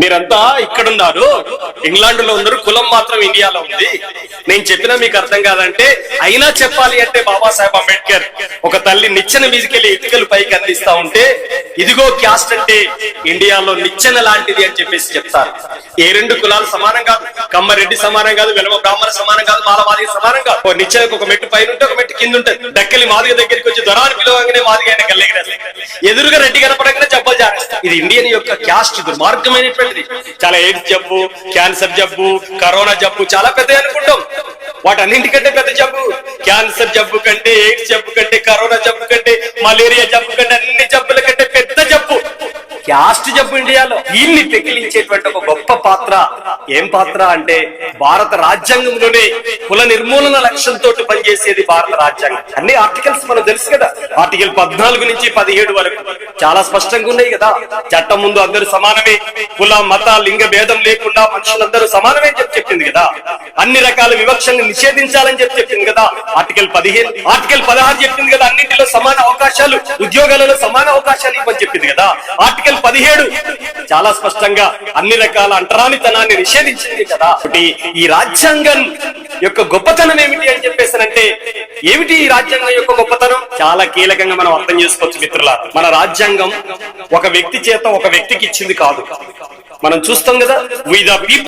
మీరంతా ఇక్కడున్నారు ఇంగ్లాండ్లో ఉన్నారు. కులం మాత్రం ఇండియాలో ఉంది. నేను చెప్పినా మీకు అర్థం కాదంటే అయినా చెప్పాలి అంటే బాబాసాహెబ్ అంబేద్కర్ ఒక తల్లి నిచ్చెన మీదకెళ్ళి ఇటుకలు పైకి అందిస్తా ఉంటే ఇదిగో క్యాస్ట్ అంటే ఇండియాలో నిచ్చెన లాంటిది అని చెప్పేసి చెప్తారు. ఏ రెండు కులాలు సమానం కాదు. కమ్మరెడ్డి సమానం కాదు వెలమ బ్రాహ్మణ సమానం కాదు మాలవాది సమానం కాదు. నిచ్చెనకు ఒక మెట్టు పైన ఉంటే ఒక మెట్టు కింద ఉంటుంది డక్కలి మాదిగ దగ్గరికి వచ్చి దొరాన్ని పిలవగానే మాదిగ ఆయన గల్లెగిరేస్తారు ఎదురుగా రెడ్డి కనపడగానే చెప్పలు జారేస్తారు ఇది ఇండియన్ యొక్క క్యాస్ట్ దుర్మార్గమైనటువంటిది. చాలా ఎయిడ్స్ జబ్బు క్యాన్సర్ జబ్బు కరోనా జబ్బు చాలా పెద్ద అనుకుంటాం. వాటన్నింటికంటే పెద్ద జబ్బు క్యాన్సర్ జబ్బు కంటే ఎయిడ్స్ జబ్బు కంటే కరోనా జబ్బు కంటే మలేరియా జబ్బు కంటే అన్ని జబ్బు క్యాస్ట్ జబ్బు ఇండియాలో వీళ్ళని పెకిలించేటువంటి ఒక గొప్ప పాత్ర. ఏం పాత్ర అంటే భారత రాజ్యాంగంలోనే కుల నిర్మూలన లక్ష్యంతో పనిచేసేది భారత రాజ్యాంగం. అన్ని ఆర్టికల్స్ మనకు తెలుసు కదా. ఆర్టికల్ పద్నాలుగు నుంచి పదిహేడు వరకు. చాలా స్పష్టంగా ఉన్నాయి కదా. చట్టం ముందు అందరూ సమానమే. కుల మత లింగ భేదం లేకుండా మనుషులందరూ సమానమే చెప్పి చెప్పింది కదా. అన్ని రకాల వివక్షను నిషేధించాలని చెప్పి చెప్పింది కదా. ఆర్టికల్ పదిహేను ఆర్టికల్ పదహారు చెప్పింది కదా. అన్నింటిలో సమాన అవకాశాలు ఉద్యోగాలలో సమాన అవకాశాలు ఇవ్వని చెప్పింది కదా. ఆర్టికల్ పదిహేడు. చాలా స్పష్టంగా అన్ని రకాల అంటరానితనాన్ని నిషేధించింది కదా. ఈ రాజ్యాంగం యొక్క గొప్పతనం ఏమిటి అని చెప్పేసానంటే ఏమిటి ఈ రాజ్యాంగం యొక్క గొప్పతనం? చాలా కీలకంగా మనం అర్థం చేసుకోవచ్చు మిత్రుల మన రాజ్యాంగం ఒక వ్యక్తి చేత ఒక వ్యక్తికి ఇచ్చింది కాదు. మనం చూస్తాం కదా వి ద పీపుల్